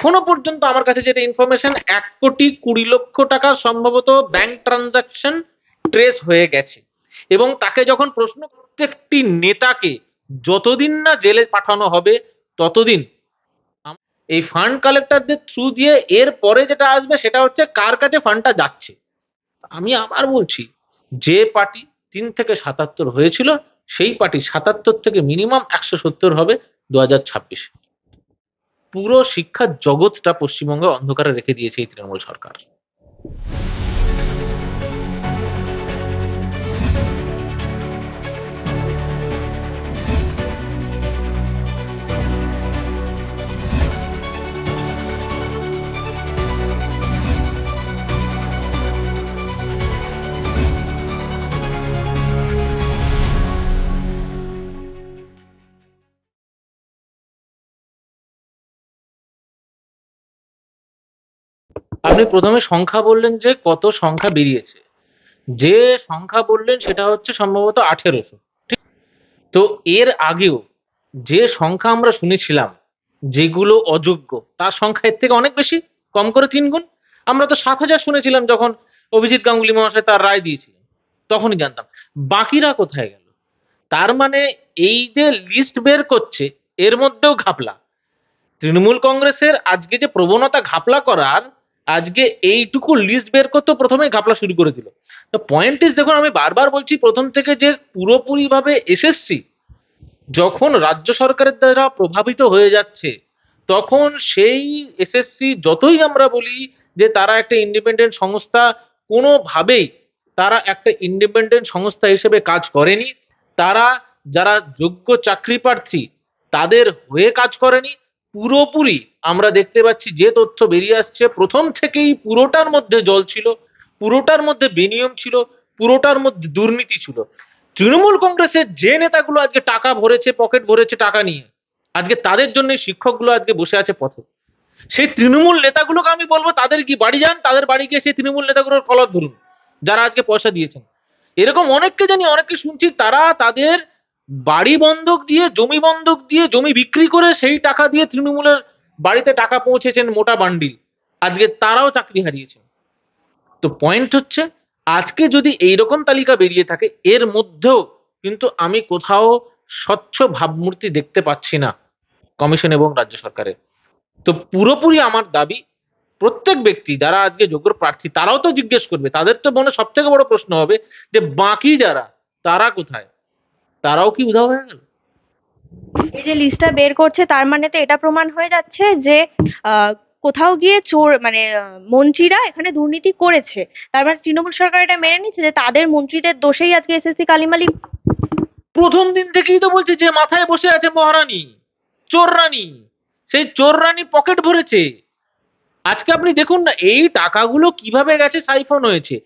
এখনও পর্যন্ত আমার কাছে যেটা ইনফরমেশন এক কোটি কুড়ি লক্ষ টাকা সম্ভবত ব্যাংক ট্রানজাকশন ট্রেস হয়ে গেছে। এবং তাকে যখন প্রশ্ন প্রত্যেকটি নেতাকে যতদিন না জেলে পাঠানো হবে, ততদিন এই ফান্ড কালেক্টরদের থ্রু দিয়ে এর পরে যেটা আসবে, সেটা হচ্ছে কার কাছে ফান্ডটা যাচ্ছে। আমি আবার বলছি, যে পার্টি তিন থেকে সাতাত্তর হয়েছিল, সেই পার্টি সাতাত্তর থেকে মিনিমাম একশো সত্তর হবে দু হাজার ছাব্বিশে। পুরো শিক্ষা জগৎটা পশ্চিমবঙ্গে অন্ধকারে রেখে দিয়েছে এই তৃণমূল সরকার। আপনি প্রথমে সংখ্যা বললেন যে কত সংখ্যা বেরিয়েছে। যে সংখ্যা বললেন সেটা হচ্ছে সম্ভবত আঠেরোশো। ঠিক? তো এর আগেও যে সংখ্যা আমরা শুনেছিলাম, যেগুলো অযোগ্য, তার সংখ্যা এর থেকে অনেক বেশি, কম করে তিন গুণ। আমরা তো সাত হাজার শুনেছিলাম যখন অভিজিৎ গাঙ্গুলি মহাশয় তার রায় দিয়েছিলেন, তখনই জানতাম। বাকিরা কোথায় গেল? তার মানে এই যে লিস্ট বের করছে, এর মধ্যেও ঘাপলা। তৃণমূল কংগ্রেসের আজকে যে প্রবণতা ঘাপলা করার আজকে এইটুকু লিস্ট বের করতে প্রথমে ঘাপলা শুরু করে দিল। তো পয়েন্ট ইজ দেখুন, আমি বারবার বলছি, প্রথম থেকে যে পুরোপুরিভাবে এসএসসি যখন রাজ্য সরকারের দ্বারা প্রভাবিত হয়ে যাচ্ছে, তখন সেই এসএসসি যতই আমরা বলি যে তারা একটা ইন্ডিপেন্ডেন্ট সংস্থা, কোনোভাবেই তারা একটা ইন্ডিপেন্ডেন্ট সংস্থা হিসেবে কাজ করেনি। তারা যারা যোগ্য চাকরি প্রার্থী, তাদের হয়ে কাজ করেনি। পুরোপুরি আমরা দেখতে পাচ্ছি যে তথ্য বেরিয়ে আসছে। প্রথম থেকেই পুরোটার মধ্যে জল ছিল, পুরোটার মধ্যে বেনিয়ম ছিল, পুরোটার মধ্যে দুর্নীতি ছিল। তৃণমূল কংগ্রেসের যে নেতাগুলো আজকে টাকা ভরেছে, পকেট ভরেছে টাকা নিয়ে, আজকে তাদের জন্য শিক্ষকগুলো আজকে বসে আছে পথে। সেই তৃণমূল নেতাগুলোকে আমি বলব, তাদের কি বাড়ি যান? তাদের বাড়ি গিয়ে সেই তৃণমূল নেতাগুলোর কলর ধরুন, যারা আজকে পয়সা দিয়েছেন। এরকম অনেককে জানি, অনেককে শুনছি, তারা তাদের বাড়ি বন্ধক দিয়ে, জমি বন্ধক দিয়ে, জমি বিক্রি করে সেই টাকা দিয়ে তৃণমূলের বাড়িতে টাকা পৌঁছেছেন মোটা বান্ডিল। আজকে তারাও চাকরি হারিয়েছেন। তো পয়েন্ট হচ্ছে, আজকে যদি এইরকম তালিকা বেরিয়ে থাকে, এর মধ্যেও কিন্তু আমি কোথাও স্বচ্ছ ভাবমূর্তি দেখতে পাচ্ছি না কমিশন এবং রাজ্য সরকারের। তো পুরোপুরি আমার দাবি, প্রত্যেক ব্যক্তি, যারা আজকে যোগ্য প্রার্থী, তারাও তো জিজ্ঞেস করবে। তাদের তো মনে সব থেকে বড় প্রশ্ন হবে যে, বাকি যারা, তারা কোথায়? তারাও কি উধাও হয়ে গেল? এই যে লিস্টটা বের করছে তার মানে তো এটা প্রমাণ হয়ে যাচ্ছে যে কোথাও গিয়ে চোর মানে মন্ত্রীরা এখানে দুর্নীতি করেছে। তার মানে তৃণমূল সরকার এটা মেনে নিচ্ছে যে তাদের মন্ত্রীদের দোষেই আজকে এসএসসি কালিমালি প্রথম দিন থেকেই তো বলছে যে মাথায় বসে আছে মহারানী চোর রানী। সেই চোর রানী পকেট ভরেছে। আজকে আপনি দেখুন না এই টাকাগুলো কীভাবে গেছে সাইফন হয়েছে।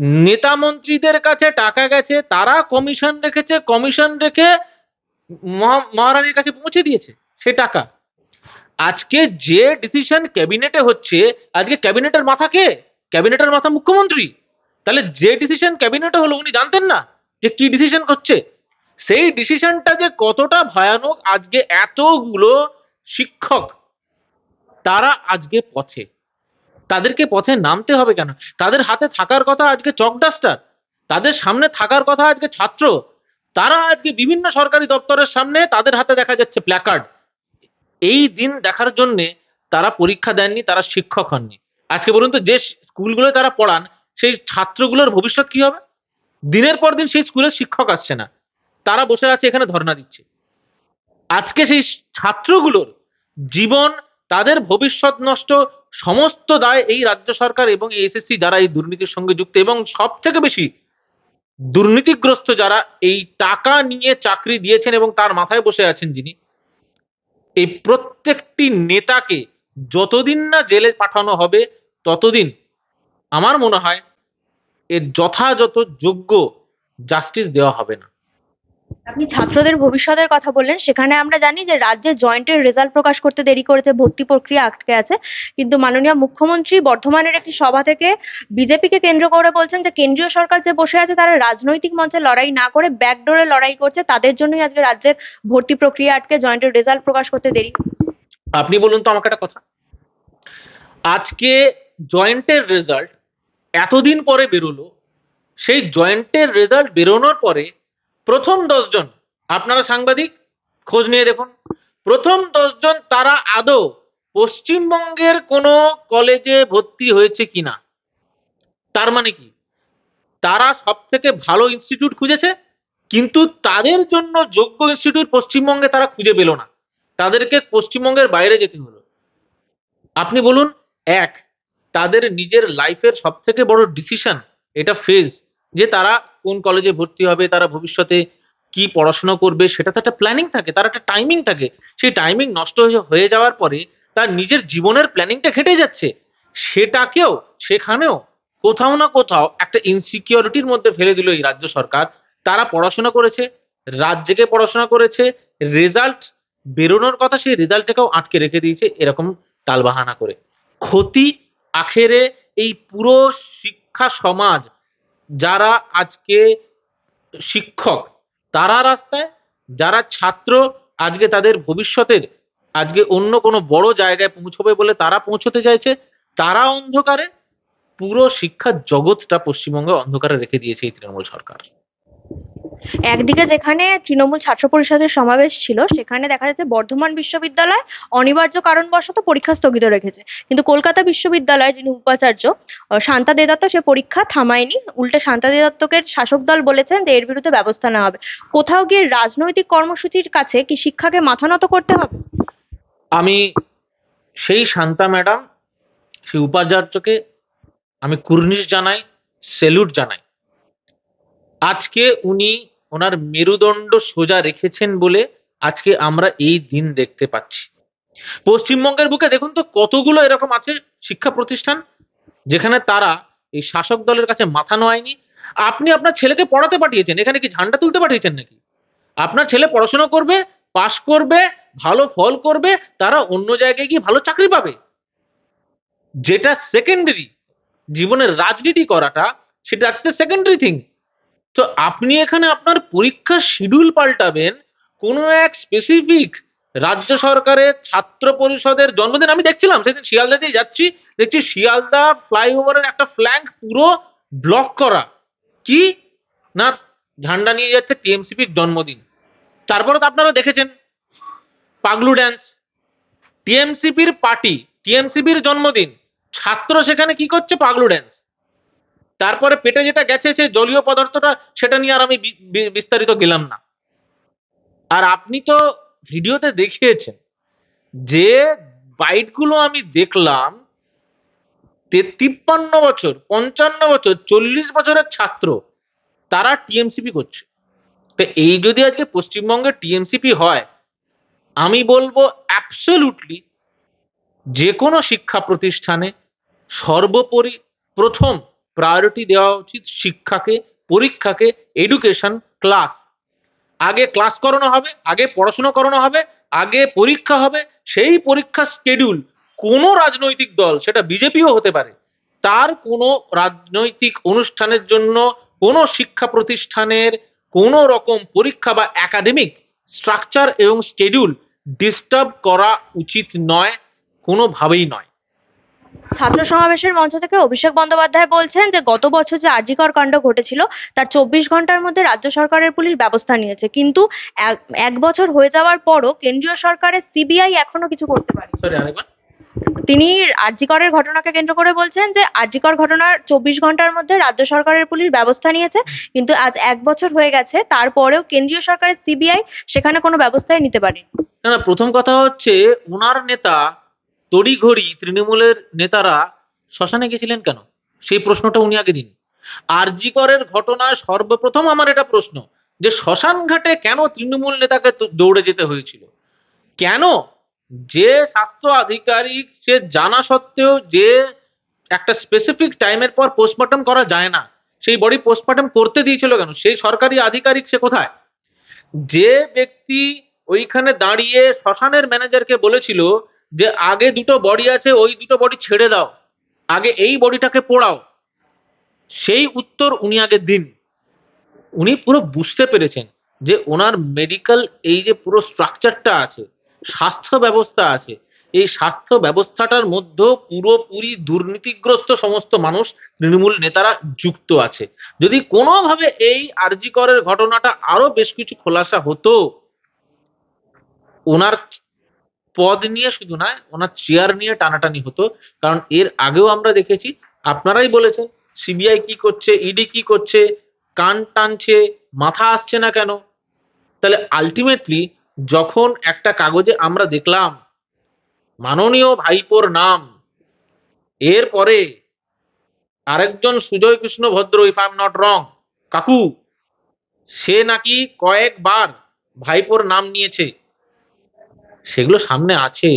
নেতা মন্ত্রীদের কাছে টাকা গেছে, তারা কমিশন রেখেছে কমিশন রেখে মহা- মহারানীর কাছে পৌঁছে দিয়েছে সে টাকা। আজকে যে ডিসিশন ক্যাবিনেটে হচ্ছে, আজকে ক্যাবিনেটের মাথা কে? ক্যাবিনেটের মাথা মুখ্যমন্ত্রী। তাহলে যে ডিসিশন ক্যাবিনেটে হলো, উনি জানতেন না যে কি ডিসিশন করছে সেই ডিসিশনটা যে কতটা ভয়ানক, আজকে এতগুলো শিক্ষক, তারা আজকে পথে। তাদেরকে পথে নামতে হবে কেন? তাদের হাতে থাকার কথা আজকে চক ডাস্টার। তাদের সামনে থাকার কথা আজকে ছাত্র। তারা আজকে বিভিন্ন সরকারি দপ্তরের সামনে তাদের হাতে দেখা যাচ্ছে প্ল্যাকার্ড এই দিন দেখার জন্যে তারা পরীক্ষা দেননি, তারা শিক্ষক হননি। আজকে বলুন তো, যে স্কুলগুলো তারা পড়ান, সেই ছাত্রগুলোর ভবিষ্যৎ কি হবে? দিনের পর দিন সেই স্কুলের শিক্ষক আসছে না। তারা বসে আছে এখানে ধর্ণা দিচ্ছে। আজকে সেই ছাত্রগুলোর জীবন তাদের ভবিষ্যৎ নষ্ট সমস্ত দায় এই রাজ্য সরকার এবং এসএসসি যারা এই দুর্নীতির সঙ্গে যুক্ত এবং সব থেকে বেশি দুর্নীতিগ্রস্ত যারা এই টাকা নিয়ে চাকরি দিয়েছেন এবং তার মাথায় বসে আছেন যিনি, এই প্রত্যেকটি নেতাকে যতদিন না জেলে পাঠানো হবে ততদিন আমার মনে হয় এর যথাযথ যোগ্য জাস্টিস দেওয়া হবে না। আপনি ছাত্রদের ভবিষ্যতের কথা বললেন, সেখানে আমরা জানি যে রাজ্যে জয়েন্টের রেজাল্ট প্রকাশ করতে দেরি করেছে, ভর্তি প্রক্রিয়া আটকে আছে। কিন্তু মাননীয় মুখ্যমন্ত্রী বর্ধমানের একটি সভা থেকে বিজেপিকে কেন্দ্র করে বলছেন যে কেন্দ্রীয় সরকার যে বসে আছে, তারা রাজনৈতিক মঞ্চে লড়াই না করে ব্যাকডোরে লড়াই করছে, তাদের জন্যই আজকে রাজ্যের ভর্তি প্রক্রিয়া আটকে, জয়েন্টের রেজাল্ট প্রকাশ করতে দেরি আপনি বলুন তো আমাকে একটা কথা। আজকে জয়েন্টের রেজাল্ট এতদিন পরে বেরোলো, সেই জয়েন্টের রেজাল্ট বেরোনোর পরে প্রথম দশজন, আপনারা সাংবাদিক, খোঁজ নিয়ে দেখুন। প্রথম দশজন তারা আদৌ পশ্চিমবঙ্গের কোনো কলেজে ভর্তি হয়েছে কিনা? তার মানে কি? তারা সব থেকে ভালো ইনস্টিটিউট খুঁজেছে, কিন্তু তাদের জন্য যোগ্য ইনস্টিটিউট পশ্চিমবঙ্গে তারা খুঁজে পেল না। তাদেরকে পশ্চিমবঙ্গের বাইরে যেতে হলো। আপনি বলুন, এক, তাদের নিজের লাইফের সব থেকে বড় ডিসিশন এটা ফেজ যে তারা কোন কলেজে ভর্তি হবে, তারা ভবিষ্যতে কি পড়াশোনা করবে সেটা তো একটা প্ল্যানিং থাকে, তার একটা টাইমিং থাকে। সেই টাইমিং নষ্ট হয়ে- যাওয়ার পরে তার নিজের জীবনের প্ল্যানিংটা ঘেটে যাচ্ছে। সেটাকেও, সেখানেও কোথাও না কোথাও একটা ইনসিকিউরিটির মধ্যে ফেলে দিল এই রাজ্য সরকার। তারা পড়াশোনা করেছে জেগে পড়াশোনা করেছে রেজাল্ট বেরোনোর কথা সেই রেজাল্টটাকেও আটকে রেখে দিয়েছে এরকম টালবাহানা করে। ক্ষতি আখেরে এই পুরো শিক্ষা সমাজ যারা আজকে শিক্ষক, তারা রাস্তায়, যারা ছাত্র আজকে তাদের ভবিষ্যতের, আজকে অন্য কোনো বড় জায়গায় পৌঁছবে বলে তারা পৌঁছতে চাইছে, তারা অন্ধকারে পুরো শিক্ষার জগৎটা পশ্চিমবঙ্গে অন্ধকারে রেখে দিয়েছে এই তৃণমূল সরকার। একদিকে যেখানে তৃণমূল ছাত্র পরিষদের সমাবেশ ছিল, সেখানে দেখা যাচ্ছে বর্ধমান বিশ্ববিদ্যালয় অনিবার্য কারণবশত পরীক্ষা স্থগিত রেখেছে। কিন্তু কলকাতা বিশ্ববিদ্যালয়ের যিনি উপাচার্য শান্তা দেদত্ত, সে পরীক্ষা থামায়নি। উল্টে শান্তা দেদত্তকে শাসক দল বলেছেন যে এর বিরুদ্ধে ব্যবস্থা নেওয়া হবে। কোথাও গিয়ে রাজনৈতিক কর্মসূচির কাছে কি শিক্ষাকে মাথা নত করতে হবে? আমি সেই শান্তা ম্যাডাম, সেই উপাচার্যকে আমি কুর্নিশ জানাই, সেলুট জানাই। আজকে উনি ওনার মেরুদণ্ড সোজা রেখেছেন বলে আজকে আমরা এই দিন দেখতে পাচ্ছি। পশ্চিমবঙ্গের বুকে দেখুন তো কতগুলো এরকম আছে শিক্ষা প্রতিষ্ঠান, যেখানে তারা এই শাসক দলের কাছে মাথা নোয়ায়নি। আপনি আপনার ছেলেকে পড়াতে পাঠিয়েছেন, এখানে কি ঝান্ডা তুলতে পাঠিয়েছেন নাকি? আপনার ছেলে পড়াশোনা করবে, পাশ করবে, ভালো ফল করবে, তারা অন্য জায়গায় গিয়ে ভালো চাকরি পাবে। যেটা সেকেন্ডারি জীবনের রাজনীতি করাটা, সেটা সেকেন্ডারি থিং তো আপনি এখানে আপনার পরীক্ষার শিডিউল পাল্টাবেন কোনো এক স্পেসিফিক রাজ্য সরকারের ছাত্র পরিষদের জন্মদিন। আমি দেখছিলাম, সেদিন শিয়ালদা দিয়ে যাচ্ছি, দেখছি শিয়ালদা ফ্লাইওভারের একটা ফ্ল্যাঙ্ক পুরো ব্লক করা। কি? না, ঝান্ডা নিয়ে যাচ্ছে টিএমসিপির জন্মদিন। তারপরে তো আপনারা দেখেছেন, পাগলু ড্যান্স টিএমসিপির পার্টি টিএমসিপির জন্মদিন। ছাত্র সেখানে কি করছে? পাগলু ড্যান্স তারপরে পেটে যেটা গেছে সে জলীয় পদার্থটা, সেটা নিয়ে আর আমি বিস্তারিত গেলাম না। আর আপনি তো ভিডিওতে দেখিয়েছেন যে বাইটগুলো আমি দেখলাম তিপ্পান্ন বছর, পঞ্চান্ন বছর, চল্লিশ বছরের ছাত্র, তারা টিএমসিপি করছে। তো এই যদি আজকে পশ্চিমবঙ্গে টিএমসিপি হয়, আমি বলব অ্যাবসলিউটলি যে কোনো শিক্ষা প্রতিষ্ঠানে সর্বোপরি প্রথম প্রায়োরিটি দেওয়া উচিত শিক্ষাকে, পরীক্ষাকে এডুকেশন ক্লাস আগে ক্লাস করানো হবে, আগে পড়াশোনা করানো হবে, আগে পরীক্ষা হবে, সেই পরীক্ষা স্কেডিউল কোনো রাজনৈতিক দল, সেটা বিজেপিও হতে পারে, তার কোনো রাজনৈতিক অনুষ্ঠানের জন্য কোনো শিক্ষা প্রতিষ্ঠানের কোনো রকম পরীক্ষা বা একাডেমিক স্ট্রাকচার এবং স্কেডিউল ডিস্টার্ব করা উচিত নয়, কোনোভাবেই নয়। ছাত্র সমাবেশের মঞ্চ থেকে অভিষেক বন্দ্যোপাধ্যায় বলছেন যে গত বছর যে আরজিকর কাণ্ড ঘটেছিল তার চব্বিশ ঘণ্টার মধ্যে রাজ্য সরকারের পুলিশ ব্যবস্থা নিয়েছে। কিন্তু এক- বছর হয়ে যাওয়ার পরও কেন্দ্রীয় সরকারের সিবিআই এখনও কিছু করতে পারে তিনি আরজিকরের ঘটনাকে কেন্দ্র করে বলছেন যে আরজিকর ঘটনার চব্বিশ ঘণ্টার মধ্যে রাজ্য সরকারের পুলিশ ব্যবস্থা নিয়েছে কিন্তু আজ এক বছর হয়ে গেছে তারপরেও কেন্দ্রীয় সরকারের সিবিআই সেখানে কোনো ব্যবস্থাই নিতে পারে না না প্রথম কথা হচ্ছে ওনার নেতা তড়িঘড়ি তৃণমূলের নেতারা শ্মশানে গেছিলেন কেন? সেই প্রশ্নটা উনি আগে দিন। আরজিকরের ঘটনায় সর্বপ্রথম আমার এটা প্রশ্ন, যে শ্মশান ঘাটে কেন তৃণমূল নেতাকে দৌড়ে যেতে হয়েছিল? কেন? যে স্বাস্থ্য আধিকারিক, সে জানা সত্ত্বেও যে একটা স্পেসিফিক টাইমের পর পোস্টমর্টম করা যায় না, সেই বডি পোস্টমর্টম করতে দিয়েছিল কেন? সেই সরকারি আধিকারিক সে কোথায়? যে ব্যক্তি ওইখানে দাঁড়িয়ে শ্মশানের ম্যানেজারকে বলেছিল যে আগে দুটো বডি আছে, ওই দুটো বডি ছেড়ে দাও। আগে এই বডিটাকে পোড়াও। সেই উত্তর উনি আগে দিন। উনি পুরো বুঝতে পেরেছেন যে ওনার মেডিকেল এই যে পুরো স্ট্রাকচারটা আছে, স্বাস্থ্য ব্যবস্থা আছে, এই স্বাস্থ্য ব্যবস্থাটার মধ্যেও পুরোপুরি দুর্নীতিগ্রস্ত সমস্ত মানুষ, তৃণমূল নেতারা যুক্ত আছে। যদি কোনোভাবে এই আরজিকরের ঘটনাটা আরও বেশ কিছু খোলাসা হতো, ওনার পদ নিয়ে শুধু নয়, ওনার চেয়ার নিয়ে টানাটানি হতো। কারণ এর আগেও আমরা দেখেছি, আপনারাই বলেছেন সিবিআই কি করছে ইডি কি করছে, কান টানছে, মাথা আসছে না কেন? তাহলে আলটিমেটলি যখন একটা কাগজে আমরা দেখলাম, মাননীয় ভাইপোর নাম, এরপরে আরেকজন Sujoy Krishna Bhadra if I am not wrong কাকু, সে নাকি কয়েকবার ভাইপোর নাম নিয়েছে। সেগুলো সামনে আছে।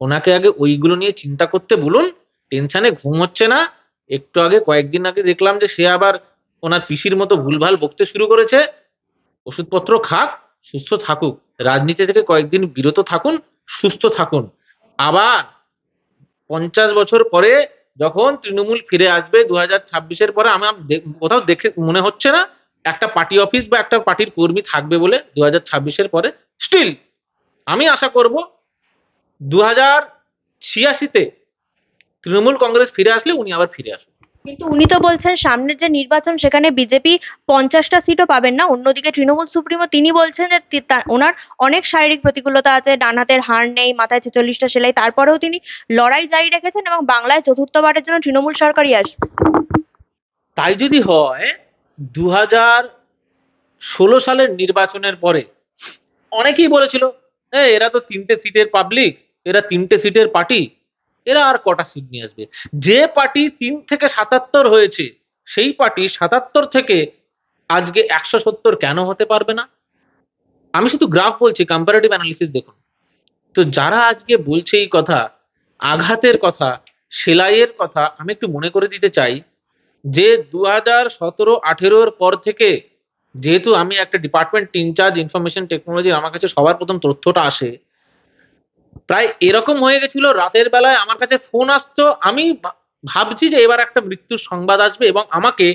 ওনাকে আগে ওইগুলো নিয়ে চিন্তা করতে বলুন। টেনশনে ঘুম হচ্ছে না। একটু আগে কয়েকদিন আগে দেখলাম যে সে আবার ওনার পিসির মতো ভুলভাল বকতে শুরু করেছে। ওষুধপত্র খাক, সুস্থ থাকুক। রাজনীতি থেকে কয়েকদিন বিরত থাকুন, সুস্থ থাকুন। আবার পঞ্চাশ বছর পরে যখন তৃণমূল ফিরে আসবে দু হাজার ছাব্বিশের পরে আমার কোথাও দেখে মনে হচ্ছে না, একটা পার্টি অফিস বা একটা পার্টির কর্মী থাকবে বলে দু হাজার ছাব্বিশের পরে। স্টিল আমি আশা করব দু হাজার ছিয়াশিতে তৃণমূল কংগ্রেস ফিরে আসলে উনি আবার ফিরে আসুন। কিন্তু উনি তো বলছেন সামনের যে নির্বাচন সেখানে বিজেপি পঞ্চাশটা সিটও পাবেন না। অন্যদিকে তৃণমূল সুপ্রিমো তিনি বলছেন যে ওনার অনেক শারীরিক প্রতিকূলতা আছে ডান হাতের হাড় নেই মাথায় ছেচল্লিশটা সেলাই। তারপরেও তিনি লড়াই জারি রেখেছেন এবং বাংলায় চতুর্থবারের জন্য তৃণমূল সরকারই আসবে। তাই যদি হয় দু হাজার ষোলো সালের নির্বাচনের পরে অনেকেই বলেছিল "এ, এরা তো তিনটে সিটের পাবলিক এরা তিনটে সিটের পার্টি এরা আর কটা সিট নিয়ে আসবে? যে পার্টি তিন থেকে সাতাত্তর হয়েছে সেই পার্টি সাতাত্তর থেকে আজকে একশো সত্তর কেন হতে পারবে না? আমি শুধু গ্রাফ বলছি কম্পারেটিভ অ্যানালিসিস দেখুন। তো যারা আজকে বলছে এই কথা আঘাতের কথা সেলাইয়ের কথা আমি একটু মনে করে দিতে চাই যে দু হাজার সতেরো আঠেরোর পর থেকে যেহেতু আমি একটা ডিপার্টমেন্ট ইনচার্জ ইনফরমেশন টেকনোলজির আমার কাছে সবার প্রথম তথ্যটা আসে। প্রায় এরকম হয়ে গেছিল, রাতের বেলায় আমার কাছে ফোন আসতো, আমি ভাবছি যে এবার একটা মৃত্যুর সংবাদ আসবে এবং আমাকে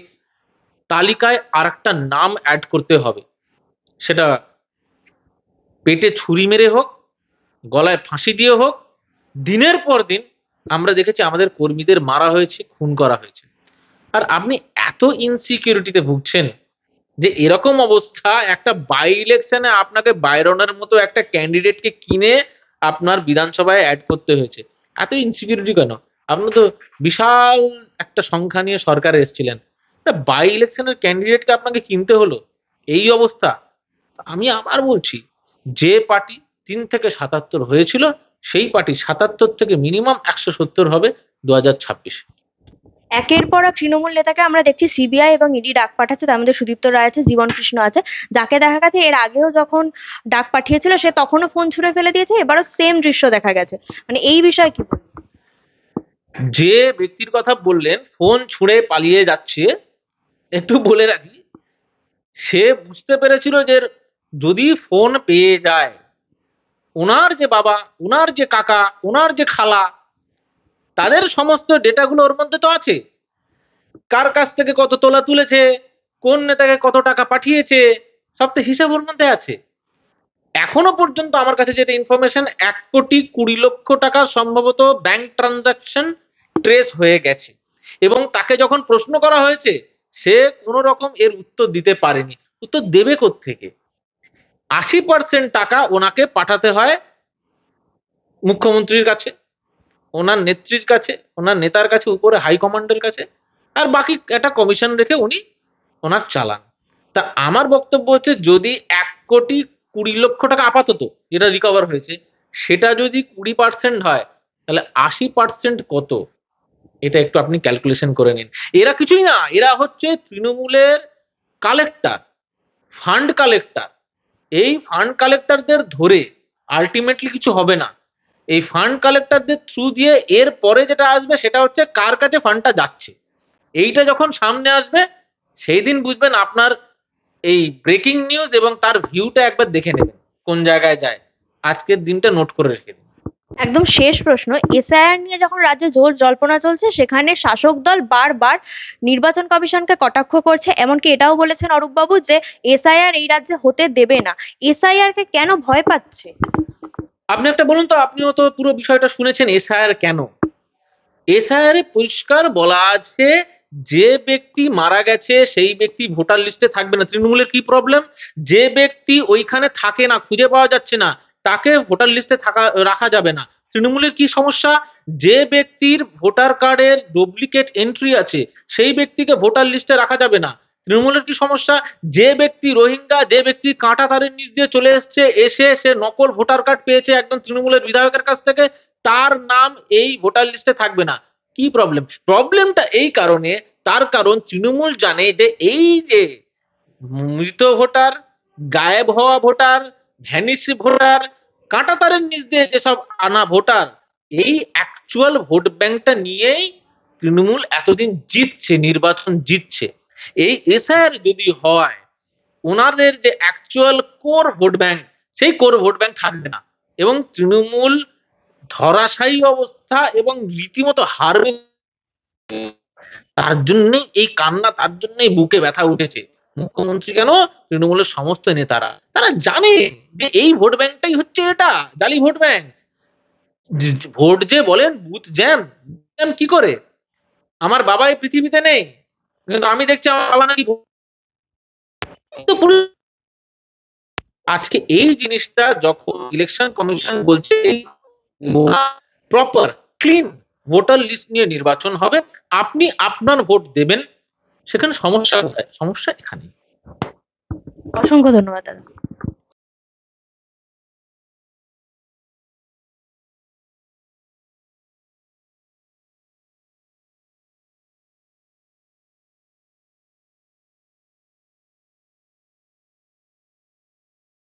তালিকায় আর একটা নাম অ্যাড করতে হবে। সেটা পেটে ছুরি মেরে হোক, গলায় ফাঁসি দিয়ে হোক, দিনের পর দিন আমরা দেখেছি আমাদের কর্মীদের মারা হয়েছে, খুন করা হয়েছে। আর আপনি এত ইনসিকিউরিটিতে ভুগছেন যে এরকম অবস্থা, একটা বাই ইলেকশনে আপনাকে বাইরনের মতো একটা ক্যান্ডিডেটকে কিনে আপনার বিধানসভায় অ্যাড করতে হয়েছে। এত ইনসিকিউরিটি কেন? আপনি তো বিশাল একটা সংখ্যা নিয়ে সরকারে এসেছিলেন। বাই ইলেকশনের ক্যান্ডিডেটকে আপনাকে কিনতে হলো? এই অবস্থা। আমি আবার বলছি, যে পার্টি তিন থেকে সাতাত্তর হয়েছিল, সেই পার্টি সাতাত্তর থেকে মিনিমাম একশো সত্তর হবে দু হাজার ছাব্বিশে। একের পর এক তৃণমূল নেতাকে আমরা দেখছি সিবিআই এবং ইডি ডাক পাঠাচ্ছে, তার মধ্যে সুদীপ্ত রায় আছে, জীবন কৃষ্ণ আছে যাকে দেখা গেছে, এর আগেও যখন ডাক পাঠিয়েছিল, সে তখনও ফোন ছুঁড়ে ফেলে দিয়েছে, এবারও সেম দৃশ্য দেখা গেছে মানে এই বিষয়ে কি? যে ব্যক্তির কথা বললেন, ফোন ছুঁড়ে পালিয়ে যাচ্ছে, একটু বলে রাখি, সে বুঝতে পেরেছিল যে যদি ফোন পেয়ে যায়, ওনার যে বাবা, ওনার যে কাকা, ওনার যে খালা তাদের সমস্ত ডেটাগুলো ওর মধ্যে তো আছে। কার কাছ থেকে কত তোলা তুলেছে, কোন নেতাকে কত টাকা পাঠিয়েছে, সব তো হিসাব ওর মধ্যে আছে। এখনও পর্যন্ত আমার কাছে যেটা ইনফরমেশন এক কোটি কুড়ি লক্ষ টাকা সম্ভবত ব্যাংক ট্রানজাকশন ট্রেস হয়ে গেছে। এবং তাকে যখন প্রশ্ন করা হয়েছে, সে কোনো রকম এর উত্তর দিতে পারেনি। উত্তর দেবে থেকে আশি পার্সেন্ট টাকা ওনাকে পাঠাতে হয় মুখ্যমন্ত্রীর কাছে। ওনার নেত্রীর কাছে, ওনার নেতার কাছে, উপরে হাইকমান্ডের কাছে, আর বাকি একটা কমিশন রেখে উনি ওনার চালান। তা আমার বক্তব্য হচ্ছে, যদি এক কোটি কুড়ি লক্ষ টাকা আপাতত যেটা রিকভার হয়েছে, সেটা যদি কুড়ি পার্সেন্ট হয়, তাহলে আশি পার্সেন্ট কত? এটা একটু আপনি ক্যালকুলেশন করে নিন। এরা কিছুই না, এরা হচ্ছে তৃণমূলের কালেক্টর ফান্ড কালেক্টর এই ফান্ড কালেক্টরদের ধরে আলটিমেটলি কিছু হবে না। এই ফান্ড কালেক্টরদের থ্রু দিয়ে এর পরে যেটা আসবে সেটা হচ্ছে কার কাছে ফান্ডটা যাচ্ছে। এইটা যখন সামনে আসবে, সেই দিন বুঝবেন আপনার এই ব্রেকিং নিউজ এবং তার ভিউটা একবার দেখে নেবেন, কোন জায়গায় যায়। আজকের দিনটা নোট করে রেখে দিন। একদম শেষ প্রশ্ন এসআইআর নিয়ে যখন রাজ্যে জোর জল্পনা চলছে, সেখানে শাসক দল বারবার নির্বাচন কমিশনকে কটাক্ষ করছে, এমনকি এটাও বলেছেন অরূপবাবু যে এসআইআর এই রাজ্যে হতে দেবে না। এসআইআর কে কেন ভয় পাচ্ছে? আপনি একটা বলুন তো, আপনিও তো পুরো বিষয়টা শুনেছেন এসআইআর কেন? এসআইআর এ পরিষ্কার বলা আছে, যে ব্যক্তি মারা গেছে সেই ব্যক্তি ভোটার লিস্টে থাকবে না। তৃণমূলের কি প্রবলেম যে ব্যক্তি ওইখানে থাকে না, খুঁজে পাওয়া যাচ্ছে না, তাকে ভোটার লিস্টে থাকা, রাখা যাবে না। তৃণমূলের কি সমস্যা? যে ব্যক্তির ভোটার কার্ডের ডুপ্লিকেট এন্ট্রি আছে, সেই ব্যক্তিকে ভোটার লিস্টে রাখা যাবে না। তৃণমূলের কি সমস্যা? যে ব্যক্তি রোহিঙ্গা, যে ব্যক্তি কাঁটা তারের নিচ দিয়ে চলে এসছে, এসে সে নকল ভোটার কার্ড পেয়েছে একজন তৃণমূলের বিধায়কের কাছ থেকে, তার নাম এই ভোটার লিস্টে থাকবে না। কি প্রবলেম প্রবলেমটা এই কারণে, তার কারণ তৃণমূল জানে যে এই যে মৃত ভোটার, গায়েব হওয়া ভোটার, ভ্যানিশ ভোটার, কাঁটা তারের নিচ দিয়ে যেসব আনা ভোটার, এই অ্যাকচুয়াল ভোট ব্যাংকটা নিয়েই তৃণমূল এতদিন জিতছে, নির্বাচন জিতছে। এই এসআইআর যদি হয় ওনাদের যে অ্যাকচুয়াল কোর ভোট ব্যাংক সেই কোর ভোট ব্যাংক থাকবে না। এবং তৃণমূল ধরাশায়ী অবস্থা এবং রীতিমতো হারবে, তার জন্যই এই কান্না, তার জন্যই বুকে ব্যথা উঠেছে। মুখ্যমন্ত্রী কেন? তৃণমূলের সমস্ত নেতারা। তারা জানে যে এই ভোট ব্যাংকটাই হচ্ছে এটা, জালি ভোট ব্যাংক ভোট যে বলেন, বুথ জ্যাম জ্যাম কি করে? আমার বাবা এই পৃথিবীতে নেই। কিন্তু আমি দেখছি আমার বাবা নাকি আজকে এই জিনিসটা যখন ইলেকশন কমিশন বলছে প্রপার ক্লিন ভোটার লিস্ট নিয়ে নির্বাচন হবে। আপনি আপনার ভোট দেবেন। সেখানে সমস্যা কোথায়? সমস্যা এখানে অসংখ্য ধন্যবাদ দাদা।